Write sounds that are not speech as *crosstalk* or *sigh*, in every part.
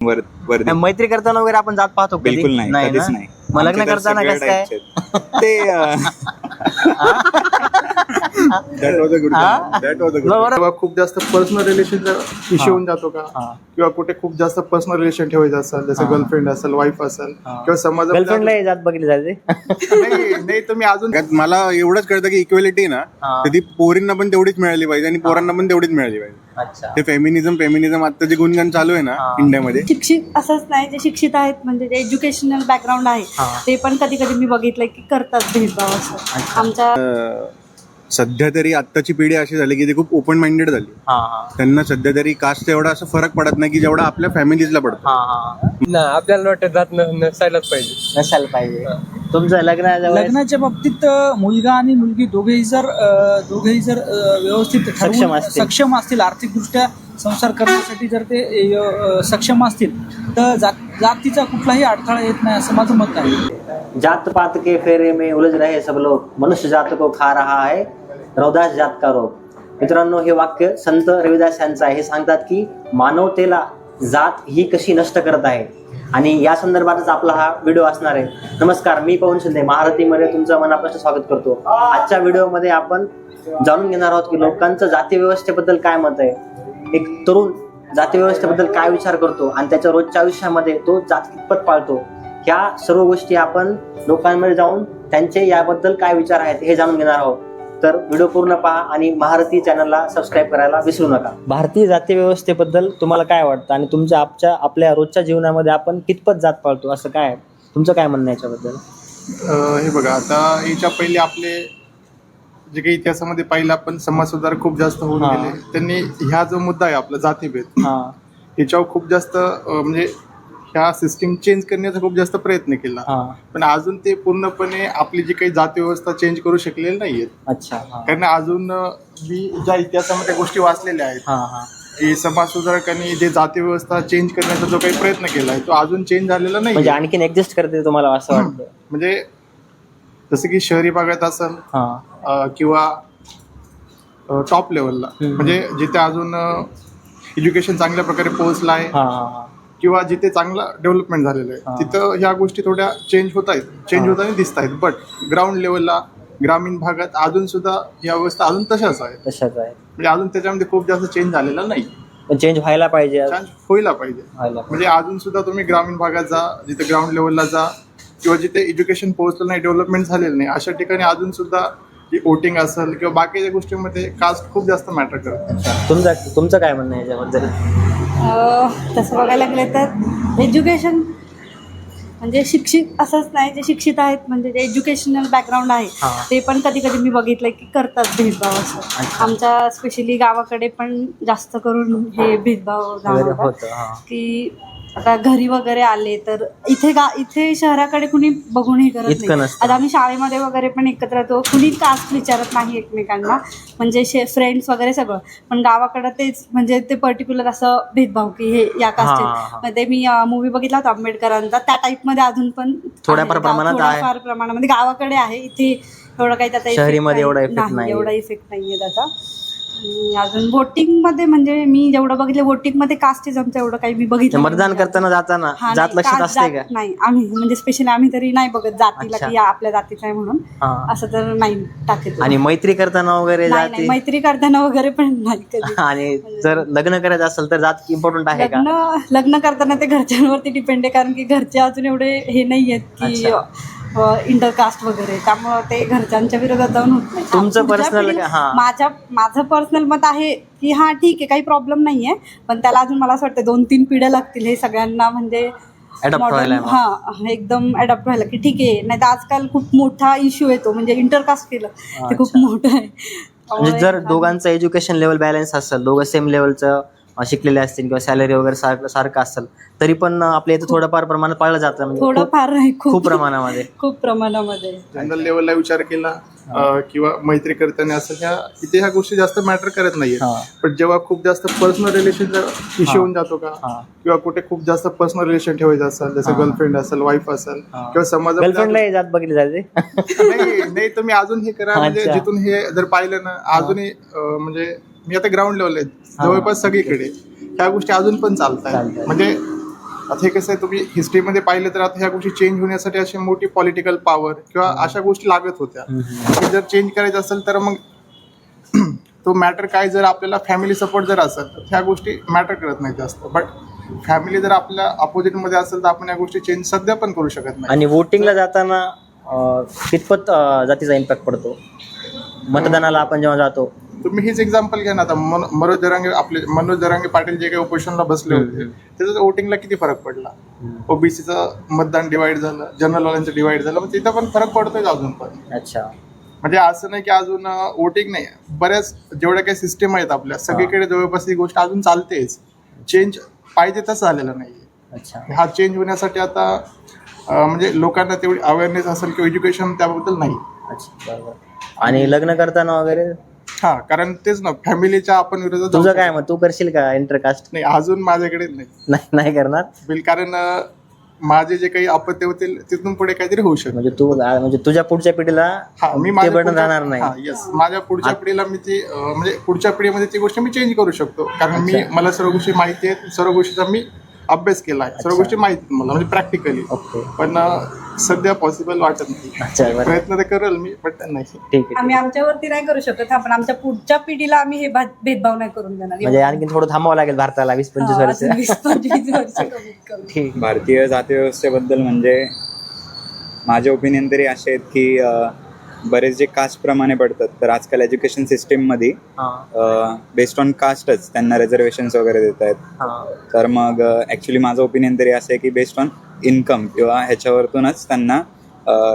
वर वर्दी मैत्री करताना वगैरे आपण जात पाहतो कधी? बिलकुल नाही ना? कधीच नाही मग लग्न आमच्या करताना कसं काय सगळ्या types आहेत. ते *laughs* हा? बरोबर. तेव्हा खूप जास्त पर्सनल रिलेशन इश्यू होऊन जातो का हा. किंवा कुठे खूप जास्त पर्सनल रिलेशन ठेवायचं असेल जसं. गर्लफ्रेंड असेल वाईफ असेल हा. किंवा समाजामध्ये गर्लफ्रेंडला जात बघितली जाते *laughs* नाही नाही तुम्ही अजून त्यात मला एवढंच कळतं की इक्वेलिटी ना हा. तर ती पोरींना पण तेवढीच मिळाली पाहिजे आणि पोरांना पण तेवढीच मिळाली पाहिजे अच्छा ते फेमिनिझम फेमिनिझम आता जे गुणगान चालू आहे ना. इंडियामध्ये शिक्षित असंच नाही जे शिक्षित आहेत म्हणजे जे एज्युकेशनल बॅकग्राऊंड आहे. ते पण कधी कधी मी बघितलंय की करतात भेदभाव असं. आमच्या सध्या तरी आत्ताची पिढी अशी झाली की ती खूप ओपन माइंडेड झाली. हा हा. त्यांना सध्या तरी कास्ट एवढा असं फरक पडत नाही की जेवढा आपल्या फॅमिलीजला पडतो. हा हा. ना आपल्याला वाटत जात न- नसायलाच पाहिजे. नसायला पाहिजे. तुमचं लग्न लग्नाच्या बाबतीत अ, मुलगा आणि मुलगी दोघेही जर अ, दोघेही जर अ, व्यवस्थित ठरवून सक्षम असतील. सक्षम असतील आर्थिकदृष्ट्या संसार करण्यासाठी जर ते अ, सक्षम असतील तर जात जातीचा कुठलाही अडथळा येत नाही असं माझं मत आहे. जात पात के फेरे में उलझ रहे सब लोग। मनुष्य जात को खा रहा है रवदास जातकारो. रोग मित्रांनो हे वाक्य संत रविदास यांचं आहे. हे सांगतात की मानवतेला जात ही कशी नष्ट करत आहे? आणि या संदर्भातच आपला हा व्हिडिओ असणार आहे. नमस्कार मी पवन शिंदे महारथीमध्ये तुमचं मनापासून स्वागत करतो. आजच्या व्हिडिओमध्ये आपण जाणून घेणार आहोत की लोकांचं जाती व्यवस्थेबद्दल काय मत आहे. एक तरुण जाती व्यवस्थेबद्दल काय विचार करतो आणि त्याच्या रोजच्या आयुष्यामध्ये तो जात कितपत पाळतो? ह्या सर्व गोष्टी आपण लोकांमध्ये जाऊन त्यांचे याबद्दल काय विचार आहेत हे जाणून घेणार आहोत. तर व्हिडिओ पूर्ण पहा आणि महारथी चॅनलला सबस्क्राईब करायला विसरू नका. भारतीय जाती व्यवस्थेबद्दल तुम्हाला काय वाटतं? आणि तुमच्या आपच्या आपल्या रोजच्या जीवनामध्ये आपण कितपत जात पाळतो? असं काय आहे? तुमचं काय म्हणणं आहे याच्याबद्दल? अं, हे बघा आता याच्या पहिले आपले जे काही इतिहासामध्ये पाहिलं आपण समाज सुधार खूप जास्त होऊन हा. गेले. त्यांनी ह्या जो मुद्दा आहे आपला जातीभेद हा. ह्याच्यावर खूप जास्त अं, म्हणजे ह्या सिस्टीम चेंज करण्याचा खूप जास्त प्रयत्न केला. हा. पण अजून ते पूर्णपणे आपली जी काही जाती व्यवस्था चेंज करू शकलेली नाहीयेत. अच्छा हा. कारण अजून अं, मी ज्या इतिहासामध्ये गोष्टी वाचलेल्या आहेत हा हा. की समाज सुधारकांनी जे जाती व्यवस्था चेंज करण्याचा जो काही प्रयत्न केला आहे तो अजून चेंज झालेला नाही म्हणजे आणखीन ऍडजस्ट करते तुम्हाला असं वाटतं म्हणजे जसं की शहरी भागात असेल हा. अं, किंवा टॉप लेवलला हम्म. म्हणजे जिथे अजून एज्युकेशन चांगल्या प्रकारे पोहोचलं आहे. हा हा हा. किंवा जिथे चांगलं डेव्हलपमेंट झालेलं. आहे. तिथं ह्या गोष्टी थोड्या चेंज होत आहेत. चेंज. होताना दिसत आहेत. बट ग्राउंड लेवलला ग्रामीण भागात अजून सुद्धा या अवस्था अजून तशाच आहेत. तशाच आहे म्हणजे अजून त्याच्यामध्ये खूप जास्त चेंज झालेला नाही. पण चेंज व्हायला पाहिजे. चेंज व्हायला पाहिजे. व्हायला. म्हणजे अजून सुद्धा तुम्ही ग्रामीण भागात जा जिथे ग्राउंड लेवलला जा किंवा जिथे एज्युकेशन पोहोचलं नाही डेव्हलपमेंट झालेलं नाही अशा ठिकाणी अजून सुद्धा वोटिंग असेल किंवा बाकीच्या गोष्टींमध्ये कास्ट खूप जास्त मॅटर करते तुमचं तुमचं काय म्हणणं आहे याच्याबद्दल? तसं बघायला गेलं तर एज्युकेशन म्हणजे शिक्षित असंच नाही जे शिक्षित आहेत म्हणजे जे एज्युकेशनल बॅकग्राऊंड आहे. ते पण कधी कधी मी बघितलंय की करतात भेदभाव असं. आमच्या स्पेशली गावाकडे पण जास्त करून हे भेदभाव जाणवतात की आता घरी वगैरे आले तर इथे गा इथे शहराकडे कुणी बघून हे करत इतकं नाही नसतं. आता आम्ही शाळेमध्ये वगैरे पण एकत्र येतो कुणी कास्ट विचारत नाही एकमेकांना म्हणजे शे फ्रेंड्स वगैरे सगळं पण गावाकडं तेच म्हणजे ते पर्टिक्युलर असं भेदभाव की हे या हा, हा. कास्टमध्ये मी मूवी बघितला होता आंबेडकरांचा त्या टाईपमध्ये अजून पण थोड्याफार आहे. गाव- प्रमाणात आहे. थोड्याफार प्रमाणामध्ये गावाकडे आहे इथे एवढं काही त्याचा effect शहरीमध्ये नाही- एवढा effect नाहीये. एवढा इफेक्ट नाहीये त्याचा आणि अजून वोटिंगमध्ये म्हणजे मी जेवढं बघितलं वोटिंगमध्ये कास्टिझमचं एवढं काही मी बघितलं मतदान नाही. करताना जाताना हा, जात नाही, लक्षात असते जात का? नाही. आम्ही म्हणजे स्पेशली आम्ही तरी नाही बघत जातीला अच्छा. की या आपल्या जातीचा आहे म्हणून. हा. असं तर नाही टाकत. आणि मैत्री करताना वगैरे नाही नाही जाती मैत्री करताना वगैरे पण नाही कधी. *laughs* आणि जर लग्न करायचं असेल तर जात इम्पॉर्टंट आहे का? लग्न लग्न करताना ते घरच्यांवरती डिपेंड आहे कारण की घरचे अजून एवढे हे नाही आहेत की अच्छा. इंटरकास्ट वगैरे त्यामुळं ते घरच्यांच्या विरोधात जाऊन होत नाही तुमचं? हा. माझ्या माझं पर्सनल मत आहे की हा ठीक आहे काही प्रॉब्लेम नाहीये पण त्याला अजून मला असं वाटतं दोन तीन पिढ्या लागतील हे सगळ्यांना म्हणजे. हा एकदम अडॉप्ट व्हायला की ठीक आहे नाही तर आजकाल खूप मोठा इश्यू येतो म्हणजे इंटरकास्ट केलं ते खूप. मोठं आहे म्हणजे जर दोघांचं एज्युकेशन लेवल बॅलन्स असेल दोघं सेम लेवलचं शिकलेले असतील किंवा सॅलरी वगैरे सारखं सारखं असेल तरी पण आपल्या इथं थोडंफार प्रमाणात पाळलं जातं म्हणजे थोडं खूप- फार नाही खूप प्रमाणामध्ये खूप प्रमाणामध्ये *laughs* जनरल लेवलला विचार केला अं, किंवा मैत्री करताना असं ह्या इथे ह्या गोष्टी जास्त मॅटर करत नाहीये हा. पण जेव्हा खूप जास्त पर्सनल रिलेशन. इश्यू होऊन जातो का हा. किंवा कुठे खूप जास्त पर्सनल रिलेशन ठेवायचं असेल जसं. गर्लफ्रेंड असेल वाईफ असेल हा. किंवा गर्लफ्रेंडला जात बघितली जाते *laughs* नाही नाही तुम्ही अजून हे करा म्हणजे अच्छा. जिथून हे जर पाहिलं ना अजूनही अं, म्हणजे मी आता ग्राउंड लेवल आहे. जवळपास सगळीकडे. ह्या गोष्टी अजून पण चालत चालतायत. आहेत म्हणजे आता हे कसं आहे तुम्ही हिस्ट्रीमध्ये पाहिलं तर आता ह्या गोष्टी चेंज होण्यासाठी अशी मोठी पॉलिटिकल पॉवर किंवा अशा गोष्टी लागत होत्या. हे जर चेंज करायचं असेल तर मग *clears throat* तो मॅटर काय जर आपल्याला फॅमिली सपोर्ट जर असेल तर ह्या गोष्टी मॅटर करत नाही जास्त. बट फॅमिली जर आपल्या अपोजिटमध्ये असेल तर आपण या गोष्टी चेंज सध्या पण करू शकत नाही. आणि वोटिंगला जाताना अं, कितपत अं, जातीचा इम्पॅक्ट पडतो? मतदानाला आपण जेव्हा जातो तुम्ही हेच एक्झाम्पल घ्या ना. आता मन- मनोज दरांगे आपले मनोज दरांगे पाटील जे काही ओपोजिशनला बसले होते त्याचा वोटिंगला किती फरक पडला? ओबीसीचं मतदान डिवाइड झालं जनरल वाल्यांचं डिवाइड झालं मग तिथं पण फरक पडतोय अजून पण. अच्छा. म्हणजे असं नाही की अजून वोटिंग नाही. बऱ्याच जेवढ्या काही सिस्टम आहेत आपल्या सगळीकडे जवळपास ही गोष्ट अजून चालतेच. चेंज पाहिजे तसं झालेलं नाही अच्छा. हा चेंज होण्यासाठी आता म्हणजे लोकांना तेवढी अवेअरनेस असेल किंवा एज्युकेशन त्याबद्दल नाही. आणि लग्न करताना वगैरे? हा कारण तेच ना फॅमिलीच्या आपण विरोधात जाऊ तुझं काय मग? तू करशील का इंटरकास्ट? नाही अजून माझ्याकडे नाही. नाही करणार? बिल कारण अं, माझे जे काही अपत्य होतील तिथून पुढे काहीतरी होऊ शकतं. म्हणजे तू म्हणजे तुझ्या पुढच्या पिढीला हा मी ते माझ्या बटन पुढच्या- राहणार नाही. हा, yes. माझ्या पुढच्या पिढीला मी ती अं, म्हणजे पुढच्या पिढीमध्ये ती गोष्ट मी चेंज करू शकतो. कारण मी मला सर्व गोष्टी माहिती आहेत सर्व गोष्टीचा मी अभ्यास केला आहे. सर्व गोष्टी माहिती आहेत मला म्हणजे प्रॅक्टिकली ओके. पण अं, सध्या पॉसिबल वाटत नाही. बरं. प्रयत्न तर करेल मी पण नाही. ठीक आहे आम्ही आमच्यावरती नाही करू शकत हा, पण आमच्या पुढच्या पिढीला आम्ही हे भेदभाव नाही करून देणार. म्हणजे आणखी थोडं थांबावं लागेल भारताला वीस पंचवीस हा, वर्ष. अजून वीस पंचवीस *laughs* वर्ष कमीत कमी ठीक. भारतीय जातीव्यवस्थेबद्दल म्हणजे माझे ओपिनियन तरी असे आहेत की अ, बरेच जे कास्टप्रमाणे पडतात तर आजकाल एज्युकेशन सिस्टीममध्ये हा. बेस्ड ऑन कास्टच त्यांना रिझर्वेशन्स वगैरे देत आहेत हा. तर मग ॲक्च्युली माझं ओपिनियन तरी असं आहे की बेस्ड ऑन इन्कम किंवा ह्याच्यावरतूनच त्यांना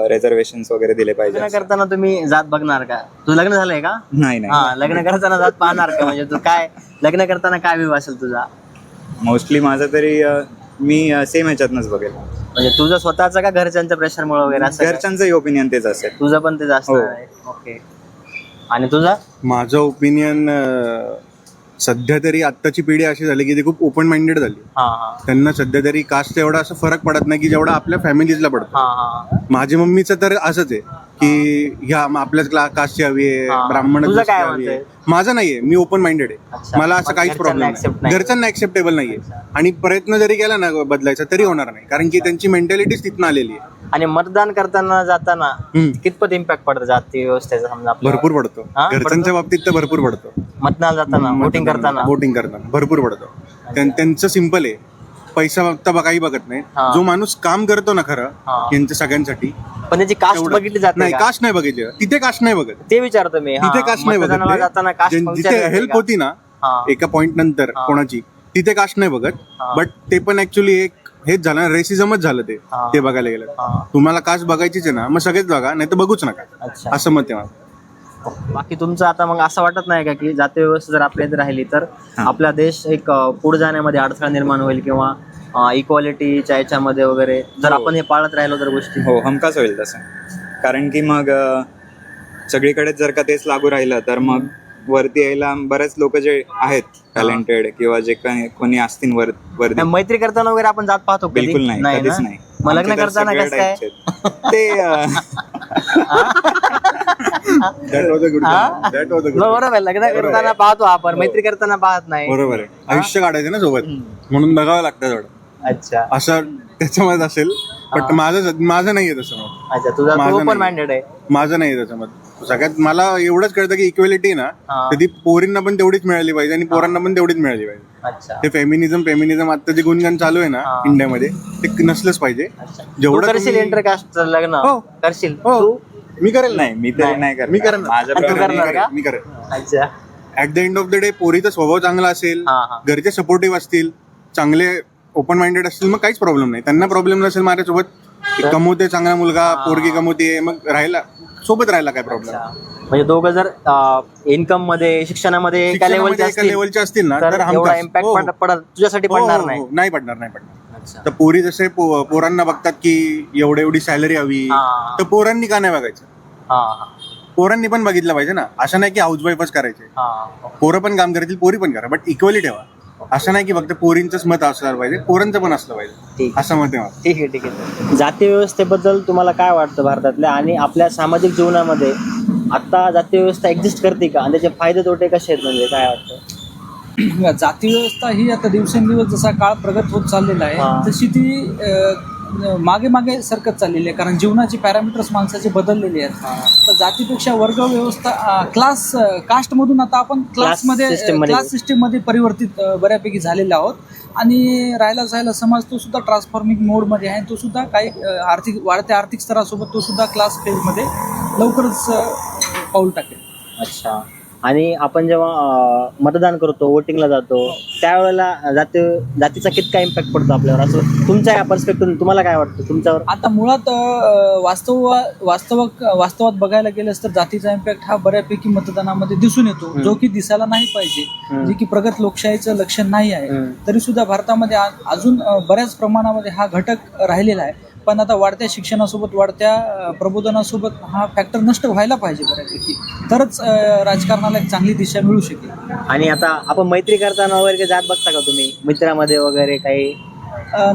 रिझर्वेशन्स वगैरे दिले पाहिजे लग्न करताना तुम्ही जात बघणार का? तुझं लग्न झालंय का? नाही नाही. हा लग्न करताना जात पाहणार का? म्हणजे तू काय लग्न करताना काय व्यू असेल तुझा? मोस्टली माझं तरी अ, मी सेम ह्याच्यातनंच बघेल. म्हणजे तुझं स्वतःचं का घरच्यांच्या प्रेशरमुळे वगैरे असं काय? घरच्यांचंही ओपिनियन तेच असेल. तुझं पण ते जास्त हो. आहे. ओके आणि तुझा? माझं ओपिनियन सध्या तरी आत्ताची पिढी अशी झाली की ती खूप ओपन माइंडेड झाली. हा हा. त्यांना सध्या तरी कास्ट एवढा असं फरक पडत नाही की जेवढा आपल्या फॅमिलीजला पडतो. हा हा. माझ्या मम्मीचं तर असंच आहे की ह्या म- आपल्याच क्ला कास्टची हवी हा. आहे ब्राह्मण तुझं काय हवी आहे. माझं नाहीये मी ओपन माइंडेड अच्छा. आहे मला असं मग काहीच घरच्यांना प्रॉब्लेम accept नाही. नाही. घरच्यांना ऍक्सेप्टेबल नाहीये. आणि प्रयत्न जरी केला ना बदलायचा तरी होणार नाही. कारण की त्यांची मेंटॅलिटीच तिथनं आलेली आहे. आणि मतदान करताना जाताना हम्म. कितपत इम्पॅक्ट पडतो जाती व्यवस्थेचा समजा भरपूर पडतो हा? घरच्यांच्या बाबतीत तर भरपूर पडतो मतदान जाताना वोटिंग करताना वोटिंग करताना भरपूर पडतो त्यां- त्यांचं सिंपल आहे पैसा बघता बघ- काही बघत नाही हा. जो माणूस काम करतो ना खरं. यांच्या सगळ्यांसाठी पण त्याची कास्ट तेवढं- बघितली जाते नाही का? कास्ट नाही बघितली तिथे कास्ट नाही बघत ते विचारतो मी हा, तिथे कास्ट नाही मतदानाला बघत जाताना ते. कास्ट जिथे हेल्प? होती ना हा. एका पॉइंट नंतर हा. कोणाची तिथे कास्ट नाही बघत हा. बट ते पण ऍक्च्युली एक हेच झालं ना रेसिझमच झालं ते हा. ते बघायला गेलं हा. तुम्हाला कास्ट बघायचीच आहे ना मग सगळेच बघा नाही तर बघूच नका अच्छा असं मत आहे माझं. बाकी तुमचं आता मग असं वाटत नाही का की जाती व्यवस्था जर आपल्या इथे राहिली तर आपला देश एक अं, पुढे जाण्यामध्ये अडथळा निर्माण होईल किंवा इक्वालिटीच्या याच्यामध्ये वगैरे जर हो. आपण हे पाळत राहिलो तर गोष्टी हो हमखास होईल तसं कारण की मग अ, सगळीकडेच जर का तेच लागू राहिलं तर मग वरती यायला बरेच लोक जे आहेत टॅलेंटेड किंवा जे काही कोणी असतील वर वरती. नाही, मैत्री करताना वगैरे आपण जात पाहतो कधी? बिलकुल नाही ना? कधीच नाही. मग लग्न आमचे तर करताना सगळ्या कसं काय? types आहेत. ते अ, *laughs* हा? बरोबर आहे लग्न करताना पाहतो आपण मैत्री करताना पाहत नाही. बरोबर आहे. आयुष्य काढायचं ना सोबत. म्हणून बघावं लागतं थोडं. अच्छा. असं त्याच्यामध्ये असेल पण माझं माझं नाहीये तसं मत अच्छा तुझा माझं तू ओपन नाही. माइंडेड आहे. माझं नाही त्याचं मत सगळ्यात मला एवढंच कळतं की इक्वेलिटी ना हा. तर ती पोरींना पण तेवढीच मिळाली पाहिजे आणि पोरांना पण तेवढीच मिळाली पाहिजे. अच्छा. ते फेमिनिझम फेमिनिझम आता जे गुणगान चालू आहे ना हा. इंडियामध्ये ते नसलंच पाहिजे. अच्छा. तू जेवढं करशील तुम्ही- इंटरकास्ट लग्न? हो. करशील? हो. तू? मी करेल. नाही मी तरी नाही. करणार. मी करणार. माझ्या तू प्रकारे करणार का? मी करेल. अच्छा. At the end of the day पोरीचा स्वभाव चांगला असेल हा, हा. घरचे सपोर्टिव्ह असतील चांगले ओपन माइंडेड असतील मग काहीच प्रॉब्लेम नाही. त्यांना प्रॉब्लेम नसेल माझ्यासोबत. कमवते चांगला मुलगा पोरगी कमवते मग राहायला सोबत राहायला काय प्रॉब्लेम म्हणजे दोघं जर इन्कममध्ये शिक्षणामध्ये एका लेवलचे एका असतील लेवलचे असतील ना तर तर हमखास. इम्पॅक्ट हो, हो. पडत तुझ्यासाठी हो, पडणार हो, नाही. हो. नाही पडणार नाही पडणार. अच्छा. तर पोरी जसे पो- पोरांना बघतात की एवढी एवढी सॅलरी हवी हा. तर पोरांनी का नाही बघायचं? हा. पोरांनी पण बघितलं पाहिजे ना. असं नाही की हाऊसवाईफच करायचे. हा. पोरं पण काम करतील पोरी पण करा बट इक्वली ठेवा. असं नाही की फक्त पोरींचंच मत असलं पाहिजे पोरांचं पण असलं पाहिजे. ठीक असं मत आहे माझं. ठीक आहे ठीक आहे. जाती व्यवस्थेबद्दल तुम्हाला काय वाटतं भारतातल्या आणि आपल्या सामाजिक जीवनामध्ये आता जाती व्यवस्था एक्झिस्ट करते का? आणि त्याचे फायदे तोटे कसे आहेत म्हणजे काय वाटतं? जाती व्यवस्था ही आता दिवसेंदिवस जसा काळ प्रगत होत चाललेला हा. आहे तशी ती अ, मागे मागे सरकत चाललेली आहे कारण जीवनाची पॅरामीटर्स माणसाचे बदललेले आहेत. तर जातीपेक्षा वर्ग व्यवस्था क्लास कास्टमधून आता आपण क्लासमध्ये. क्लास सिस्टीममध्ये परिवर्तित बऱ्यापैकी झालेले आहोत. आणि राहायला जायला समाज तो सुद्धा ट्रान्सफॉर्मिंग मोडमध्ये आहे. तो सुद्धा काही आर्थिक वाढत्या आर्थिक स्तरासोबत तो सुद्धा क्लास फेजमध्ये लवकरच पाऊल टाकेल. अच्छा. आणि आपण जेव्हा मतदान करतो वोटिंगला जातो त्यावेळेला जाती जातीचा कितका इम्पॅक्ट पडतो आपल्यावर? असं तुमच्या या पर्स्पेक्टिव्ह तुम्हाला काय वाटतं? तुमच्यावर? आता मुळात वास्तव वास्तवक वास्तवात बघायला गेलंस तर जातीचा इम्पॅक्ट हा बऱ्यापैकी मतदानामध्ये दिसून येतो. जो की दिसायला नाही पाहिजे. जे की प्रगत लोकशाहीचं लक्षण नाही आहे. तरी सुद्धा भारतामध्ये अजून बऱ्याच प्रमाणामध्ये हा घटक राहिलेला आहे. पण आता वाढत्या शिक्षणासोबत वाढत्या प्रबोधनासोबत हा फॅक्टर नष्ट व्हायला पाहिजे बऱ्यापैकी. तरच राजकारणाला एक चांगली दिशा मिळू शकेल. आणि आता आपण मैत्री करताना वगैरे जात बघता का तुम्ही? मित्रामध्ये वगैरे काही?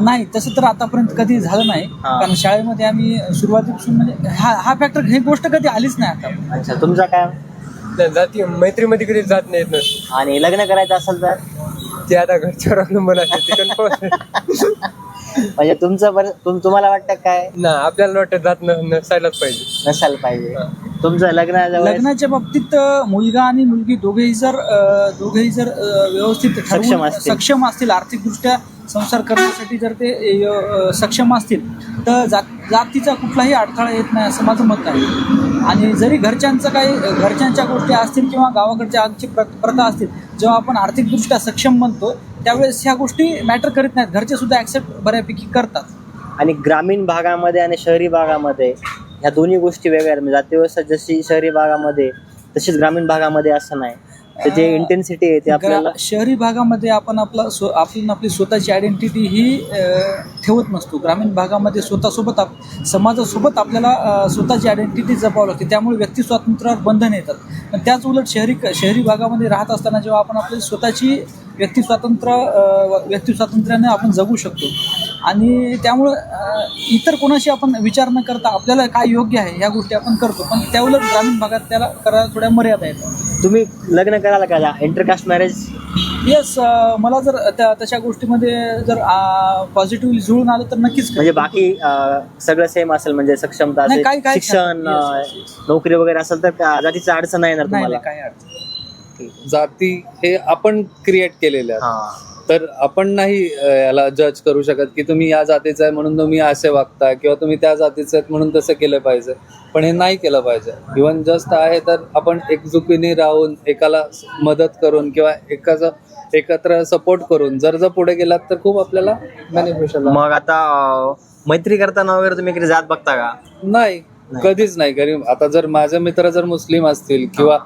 नाही तसं तर आतापर्यंत कधी झालं नाही. हा. कारण शाळेमध्ये आम्ही सुरुवातीपासून म्हणजे हा हा फॅक्टर ही गोष्ट कधी आलीच नाही आता. अच्छा तुमचा काय? नाही, जाती मैत्रीमध्ये कधी जात नाहीत ना. आणि लग्न करायचं असेल तर? ते आता घरच्यावर अवलंबून असते ते कन्फर्म म्हणजे तुमचं बरं तुम तुम्हाला वाटतं काय? ना आपल्याला वाटतं जात न- नसायलाच पाहिजे. नसायला पाहिजे. तुमचं लग्न लग्नाच्या बाबतीत अ, मुलगा आणि मुलगी दोघेही जर अ, दोघेही जर अ, व्यवस्थित ठरवून सक्षम असतील. सक्षम असतील आर्थिकदृष्ट्या संसार करण्यासाठी जर ते अ, सक्षम असतील तर जात जातीचा कुठलाही अडथळा येत नाही असं माझं मत आहे. आणि जरी घरच्यांचं काही घरच्यांच्या गोष्टी असतील किंवा गावाकडच्या आजची प्र प्रथा असतील जेव्हा आपण आर्थिकदृष्ट्या सक्षम म्हणतो त्यावेळेस ह्या गोष्टी मॅटर करीत नाहीत. घरचे सुद्धा ऍक्सेप्ट बऱ्यापैकी करतात. आणि ग्रामीण भागामध्ये आणि शहरी भागामध्ये ह्या दोन्ही गोष्टी वेगळ्या आहेत. म्हणजे जाती व्यवस्था जशी शहरी भागामध्ये तशीच ग्रामीण भागामध्ये असं नाही. तर जे इंटेन्सिटी आहे ते आपल्याला शहरी भागामध्ये आपण आपला स्व आपण आपली स्वतःची आयडेंटिटी ही ठेवत नसतो. ग्रामीण भागामध्ये स्वतःसोबत आप समाजासोबत आपल्याला स्वतःची आयडेंटिटी जपावं लागते. त्यामुळे व्यक्ती स्वातंत्र्यावर बंधन येतात. पण त्याच उलट शहरी शहरी भागामध्ये राहत असताना जेव्हा आपण आपली स्वतःची व्यक्ती स्वातंत्र्य व्यक्ती स्वातंत्र्याने आपण जगू शकतो आणि त्यामुळं इतर कोणाशी आपण विचार न करता आपल्याला काय योग्य आहे ह्या गोष्टी आपण करतो. पण त्या उलट ग्रामीण भागात त्याला करायला थोड्या मर्यादा येतात तुम्ही लग्न करायला का इंटरकास्ट मॅरेज येस मला जर त्या तशा गोष्टीमध्ये जर पॉझिटिव्हली जुळून आलं तर नक्कीच. म्हणजे बाकी सगळं सेम असेल म्हणजे सक्षमता असेल शिक्षण. नोकरी वगैरे असेल तर जातीची अडचण नाही येणार तुम्हाला नाही, काही अडचण. जाती हे आपण क्रिएट केलेले आहेत. हा. तर आपण नाही याला जज करू शकत की तुम्ही या जातीचा आहे म्हणून तुम्ही असे वागता किंवा तुम्ही त्या जातीचे आहेत म्हणून तसं केलं पाहिजे. पण हे नाही केलं पाहिजे. इव्हन जस्ट आहे तर आपण एकजुकीने राहून एकाला मदत करून किंवा एकाचा एकत्र सपोर्ट करून जर जर पुढे गेलात तर खूप आपल्याला बेनिफिशियल मग आता मैत्री करताना वगैरे तुम्ही कधी जात बघता का? नाही. कधीच नाही. कारण आता जर माझे मित्र जर मुस्लिम असतील किंवा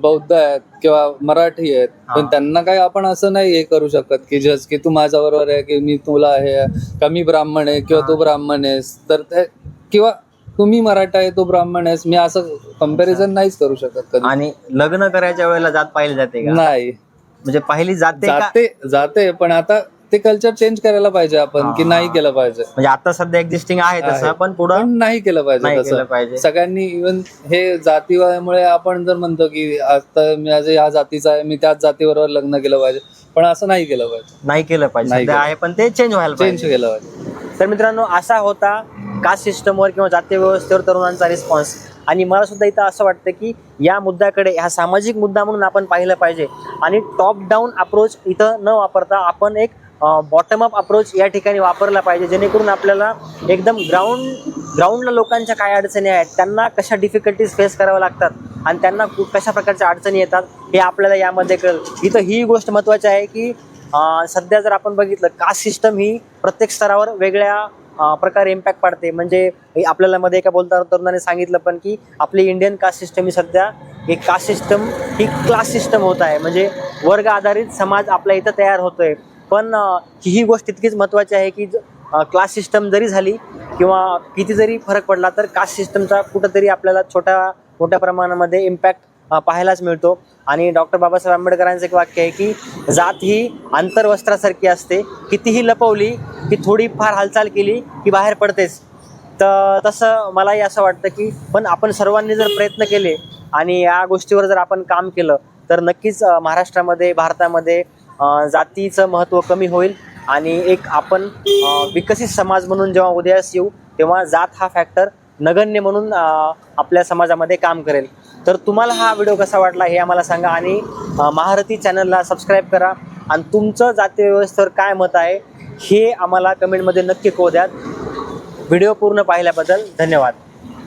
बौद्ध आहेत किंवा मराठी आहेत पण. त्यांना काही आपण असं नाही हे करू शकत की जस की तू माझ्या बरोबर आहे की मी तुला हे का मी ब्राह्मण आहे किंवा तू ब्राह्मण आहेस तर ते किंवा तुम्ही मराठा आहे तू ब्राह्मण आहेस मी असं कंपॅरिझन नाहीच करू शकत कधी. आणि लग्न करायच्या वेळेला जात पाहिली जाते का? नाही. म्हणजे पहिली जाते का? जाते जाते पण आता ते कल्चर चेंज करायला पाहिजे आपण की. नाही केलं पाहिजे म्हणजे आता सध्या एक्झिस्टिंग आहे तसं आहे. पण पुढं पण नाही केलं नाही पाहिजे केलं तसं पाहिजे. सगळ्यांनी इव्हन हे जातीमुळे आपण जर म्हणतो की आता माझ्या या जातीचा आहे मी त्याच जातीबरोबर लग्न केलं पाहिजे पण असं नाही केलं पाहिजे नाही केलं पाहिजे नाही सध्या केलं. आहे पण ते चेंज व्हायला चेंज पाहिजे केलं पाहिजे तर मित्रांनो असा होता कास्ट सिस्टमवर किंवा जातीय व्यवस्थेवर तरुणांचा रिस्पॉन्स आणि मला सुद्धा इथं असं वाटतं की या मुद्द्याकडे हा सामाजिक मुद्दा म्हणून आपण पाहिलं पाहिजे आणि टॉप डाऊन अप्रोच इथं न वापरता आपण एक बॉटम अप अप्रोच या ठिकाणी वापरला पाहिजे. जेणेकरून आपल्याला एकदम ग्राउंड ग्राउंडला लोकांच्या काय अडचणी आहेत त्यांना कशा डिफिकल्टीज फेस कराव्या लागतात आणि त्यांना कु- कशा प्रकारच्या अडचणी येतात हे आपल्याला यामध्ये कळेल. इथं ही गोष्ट महत्त्वाची आहे की सध्या जर आपण बघितलं कास्ट सिस्टम ही प्रत्येक स्तरावर वेगळ्या प्रकारे इम्पॅक्ट पाडते. म्हणजे आपल्याला मध्ये एका बोलता तरुणाने सांगितलं पण की आपली इंडियन कास्ट सिस्टम ही सध्या एक कास्ट सिस्टम ही क्लास सिस्टम होत आहे. म्हणजे वर्ग आधारित समाज आपल्या इथं तयार होतोय. पण ही गोष्ट तितकीच महत्त्वाची आहे की क्लास सिस्टम जरी झाली किंवा किती जरी फरक पडला तर कास्ट सिस्टमचा कुठंतरी आपल्याला छोट्या मोठ्या प्रमाणामध्ये इम्पॅक्ट पाहायलाच मिळतो. आणि डॉक्टर बाबासाहेब आंबेडकरांचं एक वाक्य आहे की जात ही आंतरवस्त्रासारखी असते. कितीही लपवली की थोडी फार हालचाल केली की बाहेर पडतेच. तर तसं मलाही असं वाटतं की पण आपण सर्वांनी जर प्रयत्न केले आणि या गोष्टीवर जर आपण काम केलं तर नक्कीच महाराष्ट्रामध्ये भारतामध्ये जातीचं महत्त्व कमी होईल आणि एक आपण विकसित समाज म्हणून जेव्हा उदयास येऊ तेव्हा जात हा फॅक्टर नगण्य म्हणून आपल्या समाजामध्ये काम करेल. तर तुम्हाला हा व्हिडिओ कसा वाटला हे आम्हाला सांगा आणि महारथी चॅनलला सबस्क्राईब करा. आणि तुमचं जाती व्यवस्थेवर काय मत आहे हे आम्हाला कमेंटमध्ये नक्की कळू द्यात. व्हिडिओ पूर्ण पाहिल्याबद्दल धन्यवाद.